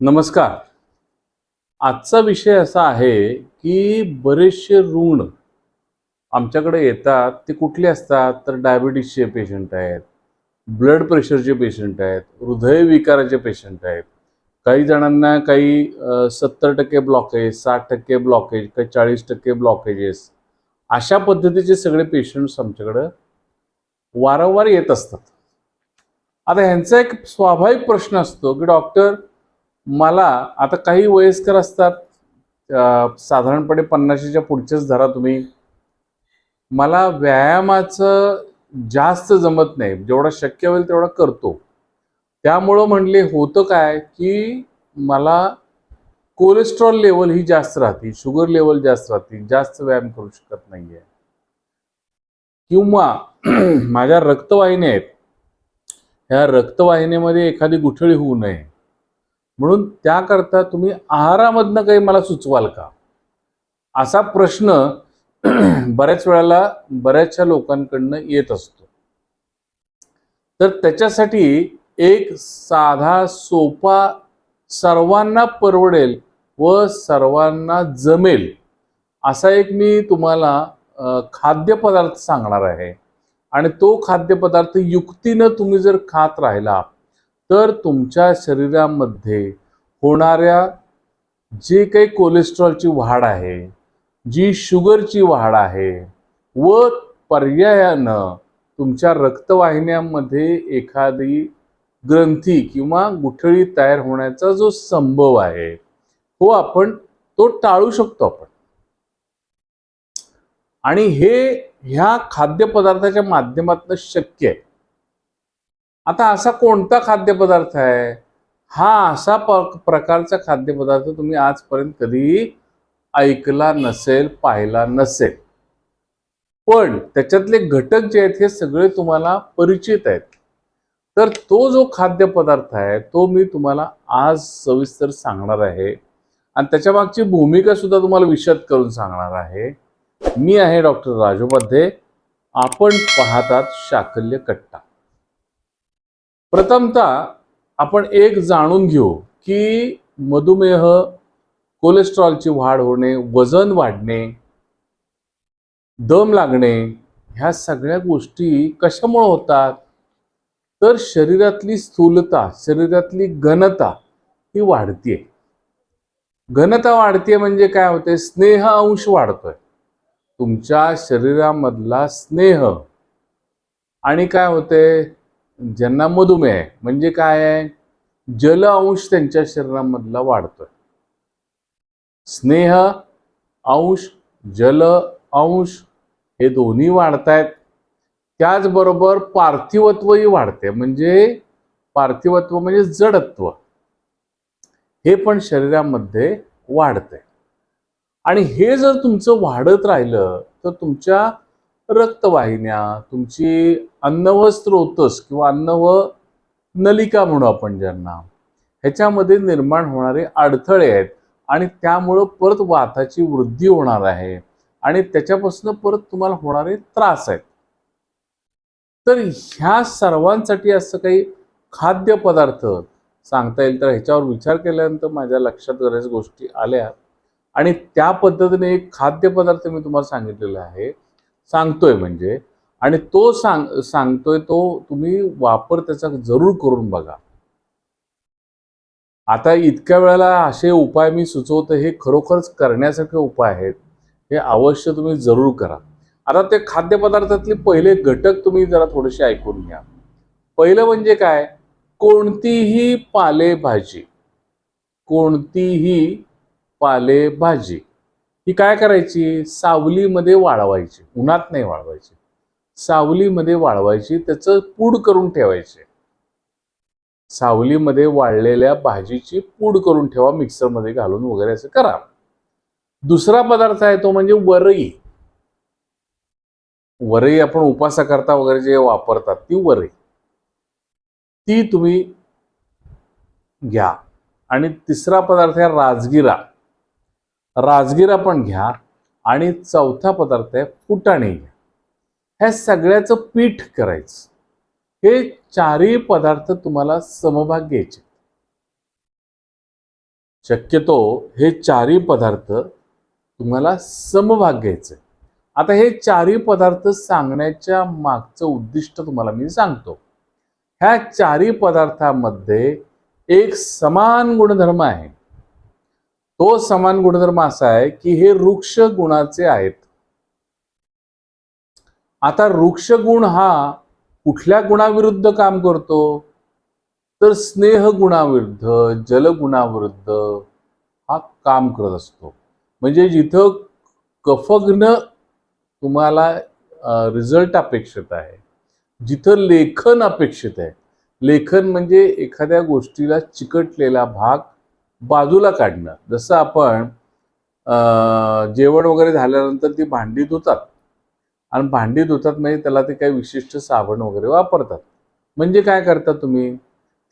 नमस्कार. आजचा विषय असा आहे की बरेचसे रुग्ण आमच्याकडे येतात ते कुठले असतात? तर डायबिटीसचे पेशंट आहेत ब्लड प्रेशरचे पेशंट आहेत हृदयविकाराचे पेशंट आहेत. काही जणांना काही सत्तर टक्के ब्लॉकेज साठ टक्के ब्लॉकेज काही चाळीस टक्के ब्लॉकेजेस अशा पद्धतीचे सगळे पेशंट्स आमच्याकडं वारंवार येत असतात. आता ह्यांचा एक स्वाभाविक प्रश्न असतो की डॉक्टर मला आता काही वयस्कर असतात साधारणपणे पन्नाशीच्या पुढचेच धरा तुम्ही. मला व्यायामाचं जास्त जमत नाही. जेवढा शक्य होईल तेवढा करतो. त्यामुळं म्हणले होतं काय की मला कोलेस्ट्रॉल लेवल ही जास्त राहते. शुगर लेवल जास्त राहते. जास्त व्यायाम करू शकत नाहीये. किंवा माझ्या रक्तवाहिन्या आहेत. ह्या रक्तवाहिनीमध्ये एखादी गुठळी होऊ नये. म्हणून त्याकरता तुम्ही आहारामधनं काही मला सुचवाल का? असा प्रश्न बऱ्याच वेळेला बऱ्याचशा लोकांकडनं येत असतो. तर त्याच्यासाठी एक साधा सोपा सर्वांना परवडेल व सर्वांना जमेल असा एक मी तुम्हाला खाद्यपदार्थ सांगणार आहे. आणि तो खाद्यपदार्थ युक्तीनं तुम्ही जर खात राहिला तर तुमच्या शरीरामध्ये होणाऱ्या जे काही कोलेस्ट्रॉलची वाढ आहे जी शुगरची वाढ आहे व पर्यायानं तुमच्या रक्तवाहिन्यांमध्ये एखादी ग्रंथी किंवा गुठळी तयार होण्याचा जो संभव आहे हो आपण तो टाळू शकतो आपण. आणि हे ह्या खाद्यपदार्थाच्या माध्यमातून शक्य आहे. आता असा कोणता खाद्यपदार्थ आहे? हा असा प- प्रकारचा खाद्यपदार्थ तुम्ही आजपर्यंत कधीही ऐकला नसेल पाहिला नसेल. पण त्याच्यातले घटक जे आहेत हे सगळे तुम्हाला परिचित आहेत. तर तो जो खाद्यपदार्थ आहे तो मी तुम्हाला आज सविस्तर सांगणार आहे. आणि त्याच्या मागची भूमिका सुद्धा तुम्हाला विशद करून सांगणार आहे. मी आहे डॉक्टर राजोपाध्ये आपण पाहतात शाकल्य कट्टा. प्रथमतः आपण एक जाणून घेऊ की मधुमेह कोलेस्ट्रॉलची वाढ होणे वजन वाढणे दम लागणे ह्या सगळ्या गोष्टी कशामुळे होतात? तर शरीरातली स्थूलता शरीरातली घनता ही वाढतीये. घनता वाढतीये म्हणजे काय होते? स्नेह अंश वाढतोय. तुमच्या शरीरामधला स्नेह. आणि काय होते? ज्यांना मधुमेह आहे म्हणजे काय आहे? जल अंश त्यांच्या शरीरामधला वाढतोय. स्नेह अंश जल अंश हे दोन्ही वाढतायत. त्याचबरोबर पार्थिवत्वही वाढते म्हणजे पार्थिवत्व म्हणजे जडत्व. हे पण शरीरामध्ये वाढतंय. आणि हे जर तुमचं वाढत राहिलं तर तुमच्या रक्तवाहिन्या तुमची अन्न व स्त्रोतस किंवा अन्नव नलिका म्हणू आपण ज्यांना ह्याच्यामध्ये निर्माण होणारे अडथळे आहेत आणि त्यामुळं परत वाताची वृद्धी होणार आहे आणि त्याच्यापासून परत तुम्हाला होणारे त्रास आहेत. तर ह्या सर्वांसाठी असं काही खाद्यपदार्थ सांगता येईल तर ह्याच्यावर विचार केल्यानंतर माझ्या लक्षात बऱ्याच गोष्टी आल्या. आणि त्या पद्धतीने एक खाद्यपदार्थ मी तुम्हाला सांगितलेला आहे. सांगतोय म्हणजे. आणि तो सांग सांगतोय तो तुम्ही वापर त्याचा जरूर करून बघा. आता इतक्या वेळेला असे उपाय मी सुचवतो हे खरोखरच करण्यासारखे उपाय आहेत. हे अवश्य तुम्ही जरूर करा. आता ते खाद्यपदार्थातले पहिले घटक तुम्ही जरा थोडेसे ऐकून घ्या. पहिलं म्हणजे काय? कोणतीही पालेभाजी. कोणतीही पालेभाजी. ही काय करायची? सावलीमध्ये वाळवायची. उन्हात नाही वाळवायची. सावलीमध्ये वाळवायची त्याचं पूड करून ठेवायचे. सावलीमध्ये वाळलेल्या भाजीची पूड करून ठेवा मिक्सरमध्ये घालून वगैरे असं करा. दुसरा पदार्थ आहे तो म्हणजे वरई. वरई आपण उपासाकरता वगैरे जे वापरतात ती वरई. ती तुम्ही घ्या. आणि तिसरा पदार्थ आहे राजगिरा. राजगिरा पण घ्या आणि चौथा पदार्थ आहे फुटाणे घ्या. ह्या सगळ्याचं पीठ करायचं. हे चारही पदार्थ तुम्हाला समभाग घ्यायचे. शक्यतो हे चारही पदार्थ तुम्हाला समभाग घ्यायचे. आता हे चारही पदार्थ सांगण्याच्या मागचं उद्दिष्ट तुम्हाला मी सांगतो. ह्या चारही पदार्थामध्ये एक समान गुणधर्म आहे. तो समान गुणधर्म असा आहे की हे वृक्ष गुणाचे आहेत. आता वृक्ष गुण हा कुठल्या गुणाविरुद्ध काम करतो? तर स्नेह गुणाविरुद्ध जलगुणाविरुद्ध हा काम करत असतो. म्हणजे जिथं कफग्न तुम्हाला रिझल्ट अपेक्षित आहे. जिथं लेखन अपेक्षित आहे. लेखन म्हणजे एखाद्या गोष्टीला चिकटलेला भाग बाजूला काढणं. जसं आपण जेवण वगैरे झाल्यानंतर ती भांडी धुतात. आणि भांडी धुतात म्हणजे त्याला ते काही विशिष्ट साबण वगैरे वापरतात. म्हणजे काय करता तुम्ही?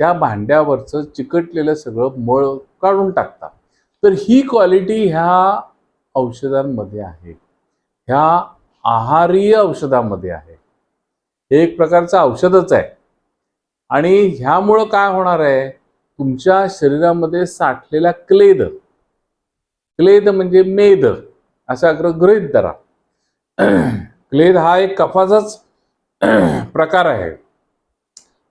त्या भांड्यावरचं चिकटलेलं सगळं मळ काढून टाकता. तर ही क्वालिटी ह्या औषधांमध्ये आहे. ह्या आहारीय औषधामध्ये आहे. हे एक प्रकारचं औषधच आहे. आणि ह्यामुळं काय होणार आहे? तुमच्या शरीरामध्ये साठलेला क्लेद. क्लेद म्हणजे मेद. असा अग्र गृहित धरा. क्लेद हा एक कफाचाच प्रकार आहे.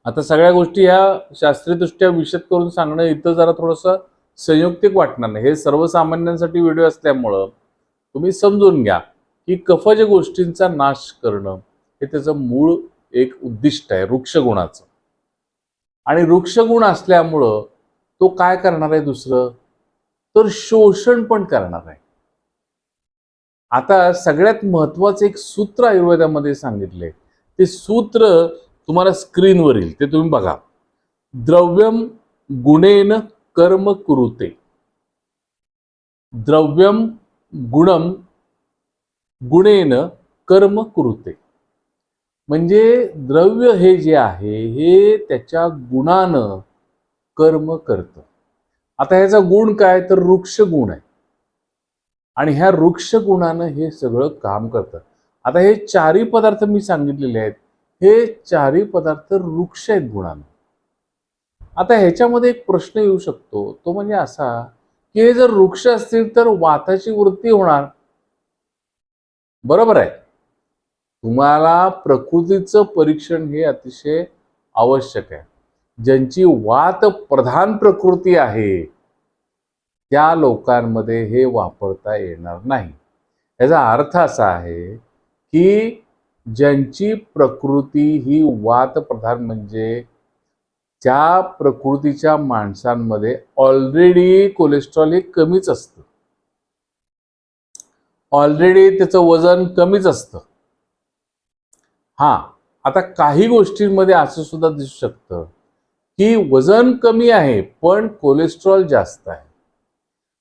आता सगळ्या गोष्टी ह्या शास्त्रीयदृष्ट्या विशद करून सांगणं इथं जरा थोडंसं संयुक्तिक वाटणार नाही. हे सर्वसामान्यांसाठी व्हिडिओ असल्यामुळं तुम्ही समजून घ्या की कफज गोष्टींचा नाश करणं हे त्याचं मूळ एक उद्दिष्ट आहे वृक्षगुणाचं. आणि वृक्षगुण असल्यामुळं तो काय करणार आहे दुसरं? तर शोषण पण करणार आहे. आता सगळ्यात महत्वाचं एक सूत्र आयुर्वेदामध्ये सांगितले ते सूत्र तुम्हाला स्क्रीनवर येईल ते तुम्ही बघा. द्रव्यम गुणेन कर्म कुरुते. द्रव्यम गुणम गुणेन कर्म कुरुते. म्हणजे द्रव्य हे जे आहे हे त्याच्या गुणानं कर्म करतं. आता ह्याचा गुण काय? तर वृक्ष गुण आहे. आणि ह्या वृक्ष गुणानं हे सगळं काम करतं. आता हे चारही पदार्थ मी सांगितलेले आहेत. हे चारही पदार्थ वृक्ष आहेत गुणानं. आता ह्याच्यामध्ये एक प्रश्न येऊ शकतो. तो म्हणजे असा की हे जर वृक्ष असतील तर वाताची वृत्ती होणार. बरोबर आहे. तुम्हाला प्रकृतीचं परीक्षण हे अतिशय आवश्यक आहे. ज्यांची वात प्रधान प्रकृती आहे त्या लोकांमध्ये हे वापरता येणार नाही. याचा अर्थ असा आहे की ज्यांची प्रकृती ही वात प्रधान म्हणजे त्या प्रकृतीच्या माणसांमध्ये ऑलरेडी कोलेस्ट्रॉल हे कमीच असतं. ऑलरेडी त्याचं वजन कमीच असतं. हा आता काही गोष्टींमध्ये असं सुद्धा दिसू शकतं की वजन कमी आहे पण कोलेस्ट्रॉल जास्त आहे.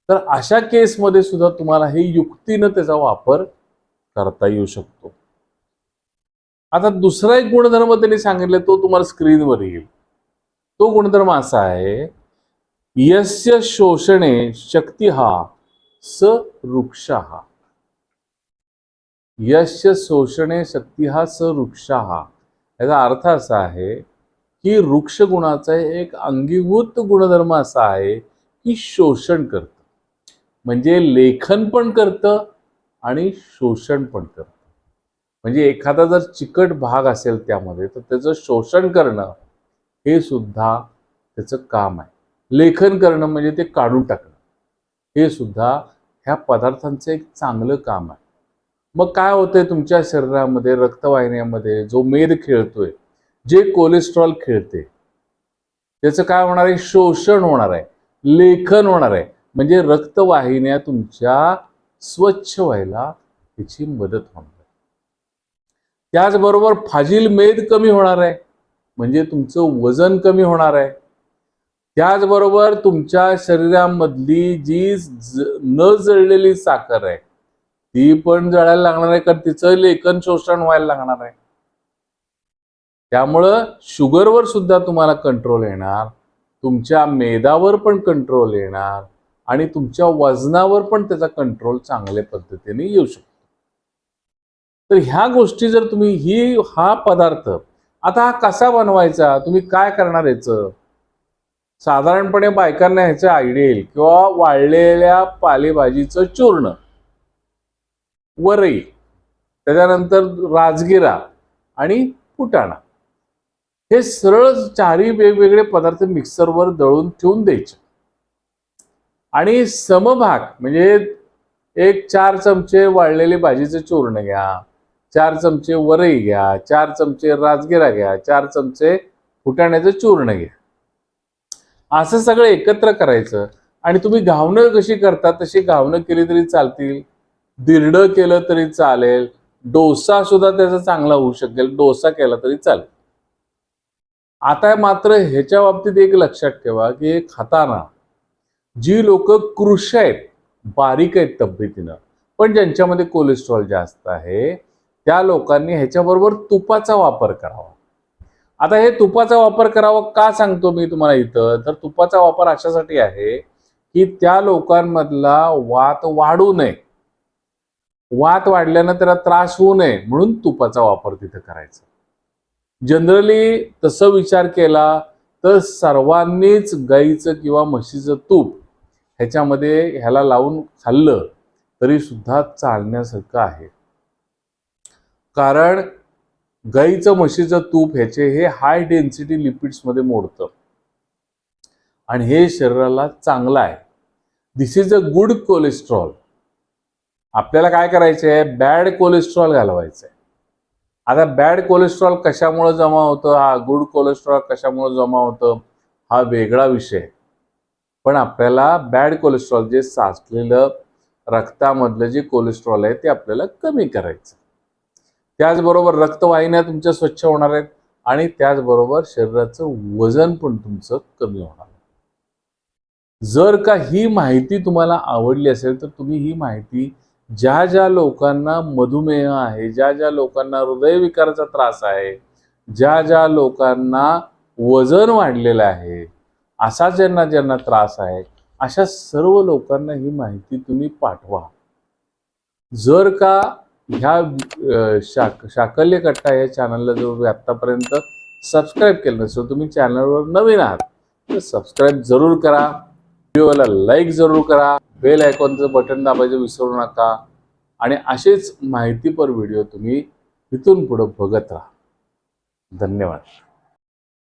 तर अशा केसमध्ये सुद्धा तुम्हाला हे युक्तीनं त्याचा वापर करता येऊ शकतो. आता दुसरा एक गुणधर्म त्यांनी सांगितले तो तुम्हाला स्क्रीनवर येईल. तो गुणधर्म असा आहे यस्य शोषणे शक्ती हा स वृक्ष हा यश शोषणे शक्ती हा स वृक्ष हा. याचा अर्थ असा आहे की वृक्ष गुणाचा एक अंगीभूत गुणधर्म असा आहे की शोषण करतं. म्हणजे लेखन पण करतं आणि शोषण पण करतं. म्हणजे एखादा जर चिकट भाग असेल त्यामध्ये तर त्याचं शोषण करणं हे सुद्धा त्याचं काम आहे. लेखन करणं म्हणजे ते काढून टाकणं. हे सुद्धा ह्या पदार्थांचं एक चांगलं काम आहे. मग काय होतंय तुमच्या शरीरामध्ये रक्तवाहिन्यामध्ये जो मेद खेळतोय जे कोलेस्ट्रॉल खेळते त्याचं काय होणार आहे? शोषण होणार आहे. लेखन होणार आहे. म्हणजे रक्तवाहिन्या तुमच्या स्वच्छ व्हायला त्याची मदत होणार आहे. त्याचबरोबर फाजील मेद कमी होणार आहे. म्हणजे तुमचं वजन कमी होणार आहे. त्याचबरोबर तुमच्या शरीरामधली जी ज- न जळलेली साखर आहे ती पण जळायला लागणार आहे कारण तिचं लेखन शोषण व्हायला लागणार आहे. त्यामुळं शुगरवर सुद्धा तुम्हाला कंट्रोल येणार तुमच्या मेदावर पण कंट्रोल येणार आणि तुमच्या वजनावर पण त्याचा कंट्रोल चांगल्या पद्धतीने येऊ शकतो. तर ह्या गोष्टी जर तुम्ही ही हा पदार्थ आता हा कसा बनवायचा तुम्ही काय करणार याचं? साधारणपणे बायकांना ह्याचे आयडिया येईल किंवा वाळलेल्या पालेभाजीचं चूर्ण. वरई त्याच्यानंतर राजगिरा आणि फुटाणा. हे सरळ चारही वेगवेगळे पदार्थ मिक्सरवर दळून ठेवून द्यायचे. आणि समभाग म्हणजे एक चार चमचे वाळलेले भाजीचे चूर्ण घ्या चार चमचे वरई घ्या चार चमचे राजगिरा घ्या चार चमचे फुटाण्याचं चूर्ण घ्या. असं सगळं एकत्र करायचं आणि तुम्ही घावणं कशी करता तशी घावणं केली तरी चालतील. दिरडं केलं तरी चालेल. डोसा सुद्धा त्याचा चांगला होऊ शकेल. डोसा केला तरी चालेल. आता मात्र ह्याच्या बाबतीत एक लक्षात ठेवा की हे खाताना जी लोक कृष आहेत बारीक आहेत तब्येतीनं पण ज्यांच्यामध्ये कोलेस्ट्रॉल जास्त आहे त्या लोकांनी ह्याच्याबरोबर तुपाचा वापर करावा. आता हे तुपाचा वापर करावा का सांगतो मी तुम्हाला इथं? तर तुपाचा वापर अशासाठी आहे की त्या लोकांमधला वात वाढू नये. वात वाढल्यानं त्याला त्रास होऊ नये म्हणून तुपाचा वापर तिथं करायचा. जनरली तसं विचार केला तर सर्वांनीच गाईचं किंवा म्हशीचं तूप ह्याच्यामध्ये ह्याला लावून खाल्लं तरी सुद्धा चालण्यासारखं आहे. कारण गाईचं म्हशीचं तूप ह्याचे हे हाय डेन्सिटी लिपिड्समध्ये मोडतं. आणि हे शरीराला चांगलं आहे. This is a good cholesterol आपल्याला काय करायचं आहे बॅड कोलेस्ट्रॉल घालवायचं आहे आता बॅड कोलेस्ट्रॉल कशामुळे जमा होतं? हा गुड कोलेस्ट्रॉल कशामुळे जमा होतं? हा वेगळा विषय. पण आपल्याला बॅड कोलेस्ट्रॉल जे साचलेलं रक्तामधलं जे कोलेस्ट्रॉल आहे ते आपल्याला कमी करायचं त्याचबरोबर रक्तवाहिन्या तुमच्या स्वच्छ होणार आहेत आणि त्याचबरोबर शरीराचं वजन पण तुमचं कमी होणार जर का ही माहिती तुम्हाला आवडली असेल तर तुम्ही ही माहिती ज्या ज्या लोकांना मधुमेह आहे ज्या ज्या लोकांना हृदयविकाराचा त्रास आहे ज्या ज्या लोकांना वजन वाढलेलं आहे असा ज्यांना ज्यांना त्रास आहे अशा सर्व लोकांना ही माहिती तुम्ही पाठवा. जर का ह्या शाक शाकल्य कट्टा या चॅनलला जर तुम्ही आत्तापर्यंत सबस्क्राईब केलं नसेल तुम्ही चॅनलवर नवीन आहात तर सबस्क्राईब जरूर करा. व्हिडिओला लाईक जरूर करा. बेल आयकॉनचं बटन दाबायचं विसरू नका. आणि असेच माहितीपर व्हिडिओ तुम्ही इथून पुढं बघत राहा. धन्यवाद.